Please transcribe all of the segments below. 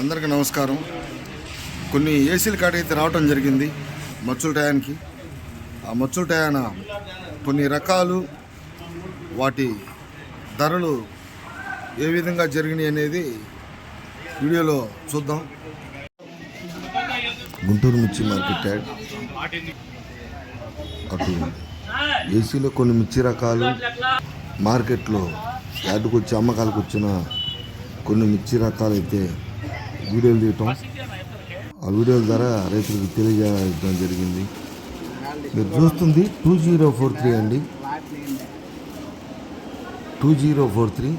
అందరికీ నమస్కారం. కొన్ని ఏసీల కాడికి అయితే రావటం జరిగింది మచ్చుల టయానికి. ఆ మచ్చుల టయాన కొన్ని రకాలు వాటి ధరలు ఏ విధంగా జరిగినాయి అనేది వీడియోలో చూద్దాం. గుంటూరు మిర్చి మార్కెట్ యాడ్. అటు ఏసీలో కొన్ని మిర్చి రకాలు మార్కెట్లో యాడ్కి వచ్చి అమ్మకాలకు వచ్చిన కొన్ని మిర్చి రకాలు అయితే వీడియోలు తీయటం. ఆ వీడియోల ద్వారా రైతులకు తెలియజేయడం జరిగింది. మీరు చూస్తుంది టూ జీరో ఫోర్ త్రీ అండి. Two zero four three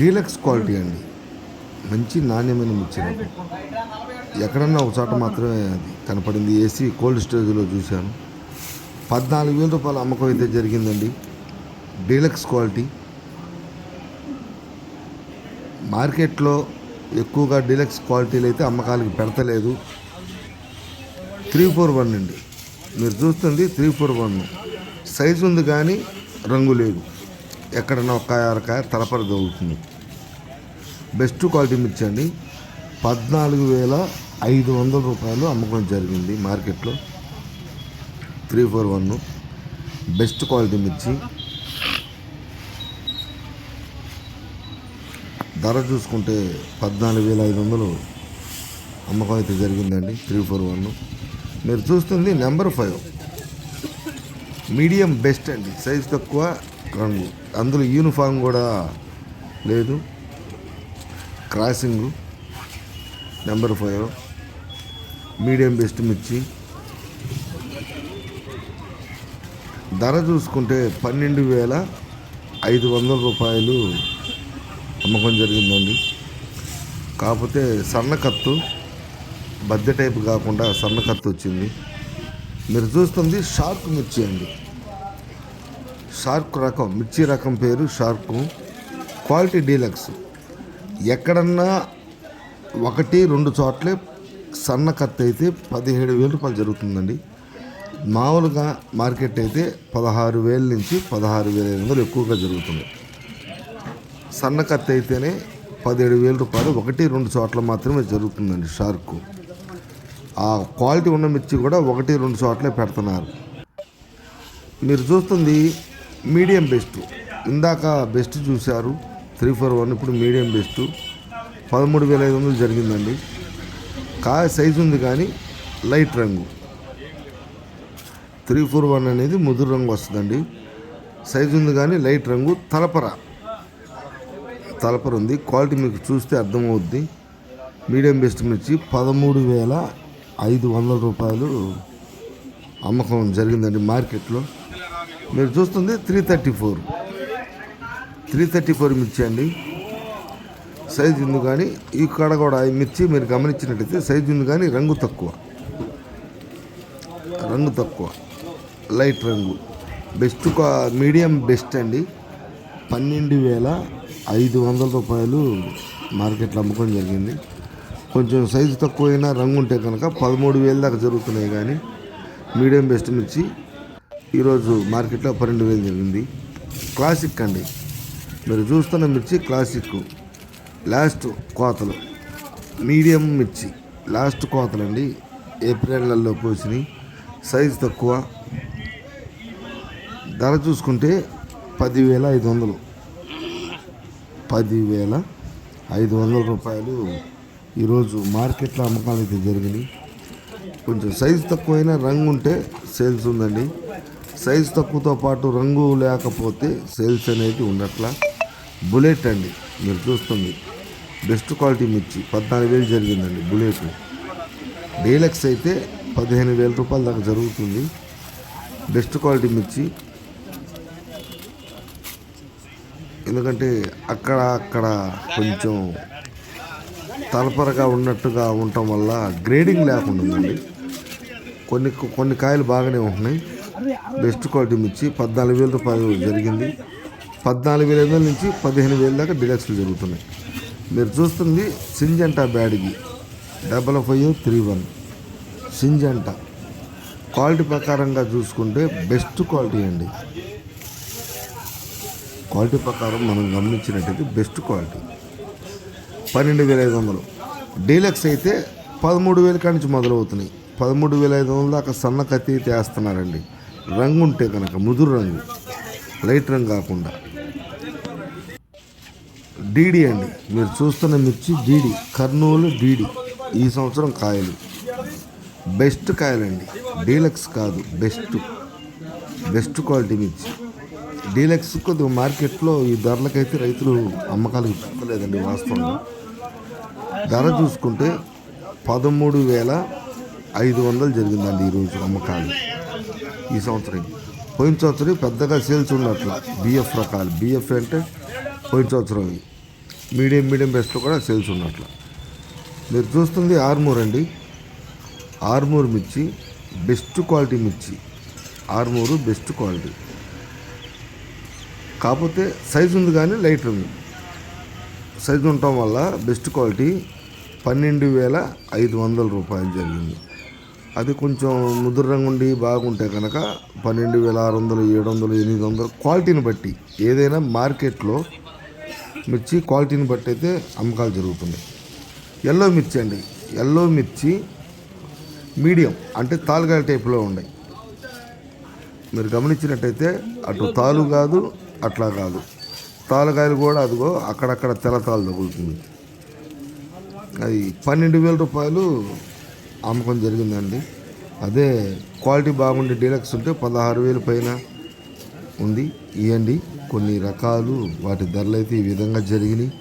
deluxe quality అండి. మంచి నాణ్యమైన మిర్చి ఎక్కడన్నా ఒక చోట మాత్రమే అది కనపడింది. ఏసీ కోల్డ్ స్టోరేజ్లో చూశాను. పద్నాలుగు వేల రూపాయల అమ్మకం అయితే జరిగిందండి. Deluxe quality. మార్కెట్లో ఎక్కువగా డీలక్స్ క్వాలిటీలు అయితే అమ్మకాలకి పెడతలేదు. త్రీ ఫోర్ వన్ అండి. మీరు చూస్తుంది త్రీ ఫోర్ వన్. సైజు ఉంది కానీ రంగు లేదు. ఎక్కడన్నా ఒక అరకాయ తలపర దొరుకుతుంది బెస్ట్ క్వాలిటీ మిర్చి అండి పద్నాలుగు వేల ఐదు వందల రూపాయలు అమ్మకం జరిగింది మార్కెట్లో. Three four one. Best quality మిర్చి. ధర చూసుకుంటే పద్నాలుగు వేల ఐదు వందలు అమ్మకం అయితే జరిగిందండి త్రీ ఫోర్ వన్ మీరు చూస్తుంది నెంబర్ ఫైవ్ మీడియం బెస్ట్ అండి సైజ్ తక్కువ రంగు. అందులో యూనిఫామ్ కూడా లేదు. Crossing number five medium best మిర్చి. ధర చూసుకుంటే పన్నెండు వేల ఐదు వందల రూపాయలు అమ్మకం జరిగిందండి. కాకపోతే సన్నకత్తు బద్దె టైప్ కాకుండా సన్నకత్తు వచ్చింది. మీరు చూస్తుంది షార్క్ మిర్చి అండి. షార్క్ రకం మిర్చి రకం పేరు షార్క్. Quality deluxe. ఎక్కడన్నా ఒకటి రెండు చోట్లే సన్న కత్తి అయితే పదిహేడు వేల రూపాయలు జరుగుతుందండి. మామూలుగా మార్కెట్ అయితే పదహారు వేల నుంచి పదహారు వేల ఐదు వందలు ఎక్కువగా జరుగుతుంది. సన్న కత్తి అయితేనే పదిహేడు వేల రూపాయలు ఒకటి రెండు చోట్ల మాత్రమే జరుగుతుందండి షార్క్. ఆ క్వాలిటీ ఉన్న మిర్చి కూడా ఒకటి రెండు చోట్లే పెడుతున్నారు. మీరు చూస్తుంది మీడియం బెస్ట్. ఇందాక బెస్ట్ చూశారు త్రీ ఫోర్ వన్ ఇప్పుడు మీడియం బెస్ట్. పదమూడు వేల ఐదు వందలు జరిగిందండి. కా సైజు ఉంది కానీ లైట్ రంగు. త్రీ ఫోర్ వన్ అనేది ముదురు రంగు వస్తుందండి. సైజు ఉంది కానీ లైట్ రంగు తలపర. తలపర ఉంది క్వాలిటీ మీకు చూస్తే అర్థమవుద్ది. మీడియం బెస్ట్ మిర్చి పదమూడు వేల ఐదు వందల రూపాయలు అమ్మకం జరిగిందండి మార్కెట్లో. మీరు చూస్తుంది three thirty four. Three thirty four మిర్చి అండి. సైజు ఉంది కానీ ఈ కాడ కూడా ఈ మిర్చి మీరు గమనించినట్టయితే సైజు ఉంది కానీ రంగు తక్కువ. రంగు తక్కువ. లైట్ రంగు. బెస్ట్ మీడియం బెస్ట్ అండి. పన్నెండు వేల ఐదు వందల రూపాయలు మార్కెట్లో అమ్ముకోవడం జరిగింది. కొంచెం సైజు తక్కువైనా రంగు ఉంటే కనుక పదమూడు వేల దాకా జరుగుతున్నాయి కానీ మీడియం బెస్ట్ మిర్చి ఈరోజు మార్కెట్లో పన్నెండు వేలు జరిగింది. క్లాసిక్ అండి. మీరు చూస్తున్న మిర్చి క్లాసిక్. లాస్ట్ కోతలు. మీడియం మిర్చి. లాస్ట్ కోతలు అండి. ఏప్రిల్లలో సైజు తక్కువ. ధర చూసుకుంటే పదివేల ఐదు వందలు. పదివేల ఐదు వందల రూపాయలు ఈరోజు మార్కెట్లో అమ్మకాలు అయితే జరిగినాయి. కొంచెం సైజు తక్కువైనా రంగు ఉంటే సేల్స్ ఉందండి. సైజు తక్కువతో పాటు రంగు లేకపోతే సేల్స్ అనేది ఉండట్లా. బుల్లెట్ అండి మీరు చూస్తుంది. బెస్ట్ క్వాలిటీ మిర్చి పద్నాలుగు వేలు జరిగిందండి బుల్లెట్. డీలక్స్ అయితే పదిహేను వేల రూపాయల దాకా జరుగుతుంది. బెస్ట్ క్వాలిటీ మిర్చి ఎందుకంటే అక్కడ అక్కడ కొంచెం తలపరగా ఉన్నట్టుగా ఉండటం వల్ల గ్రేడింగ్ లేకుండా ఉందండి. కొన్ని కొన్ని కాయలు బాగానే ఉంటున్నాయి. బెస్ట్ క్వాలిటీ మిర్చి పద్నాలుగు వేల రూపాయలు జరిగింది. పద్నాలుగు వేల ఐదు నుంచి పదిహేను వేల దాకా డిలక్స్లు జరుగుతున్నాయి. మీరు చూస్తుంది Syngenta బ్యాడ్కి double five three one. Syngenta. Quality ప్రకారంగా చూసుకుంటే బెస్ట్ క్వాలిటీ అండి. క్వాలిటీ ప్రకారం మనం గమనించినట్టయితే బెస్ట్ క్వాలిటీ. పన్నెండు వేల ఐదు వందలు. డీలక్స్ అయితే పదమూడు వేల కాడి నుంచి మొదలవుతున్నాయి. పదమూడు వేల ఐదు వందల దాకా సన్న కత్తి అయితే రంగు ఉంటే కనుక ముదురు రంగు. లైట్ రంగు కాకుండా. డీడీ అండి. మీరు చూస్తున్న మిర్చి డీడీ కర్నూలు డీడీ ఈ సంవత్సరం కాయలు. బెస్ట్ కాయలండి. డీలక్స్ కాదు బెస్ట్. బెస్ట్ క్వాలిటీ మిర్చి. డీలక్స్ కొద్దిగా మార్కెట్లో ఈ ధరలకైతే రైతులు అమ్మకాలకు పెట్టలేదండి వాస్తవంగా. ధర చూసుకుంటే పదమూడు వేల ఐదు వందలు జరిగిందండి ఈరోజు అమ్మకాలు ఈ సంవత్సరం. పోయిన సంవత్సరం పెద్దగా సేల్స్ ఉన్నట్లు బిఎఫ్ రకాలు. బిఎఫ్ అంటే పోయిన సంవత్సరం మీడియం మీడియం బెస్ట్లో కూడా సేల్స్ ఉన్నట్ల. మీరు చూస్తుంది ఆర్మూర్ అండి. ఆర్మూర్ మిర్చి బెస్ట్ క్వాలిటీ మిర్చి. Armoor best quality. కాకపోతే సైజు ఉంది కానీ లైట్ ఉంది. సైజు ఉండటం వల్ల బెస్ట్ క్వాలిటీ పన్నెండు వేల ఐదు వందల రూపాయలు జరిగింది. అది కొంచెం ముదురు రంగుండి బాగుంటే కనుక పన్నెండు వేల ఆరు వందలు ఏడు వందలు ఎనిమిది వందలు క్వాలిటీని బట్టి ఏదైనా మార్కెట్లో మిర్చి క్వాలిటీని బట్టి అయితే అమ్మకాలు జరుగుతున్నాయి. ఎల్లో మిర్చి అండి. ఎల్లో మిర్చి మీడియం అంటే తాలుగాయ టైప్లో ఉన్నాయి. మీరు గమనించినట్టయితే అటు తాలు కాదు అట్లా కాదు. తాలకాయలు కూడా అదిగో అక్కడక్కడ తెల్ల తగులుతుంది. అది పన్నెండు వేల రూపాయలు అమ్మకం జరిగిందండి. అదే క్వాలిటీ బాగుండే డీలక్స్ ఉంటే పదహారు వేలు పైన ఉంది. ఇవ్వండి కొన్ని రకాలు వాటి ధరలు అయితే ఈ విధంగా జరిగినాయి.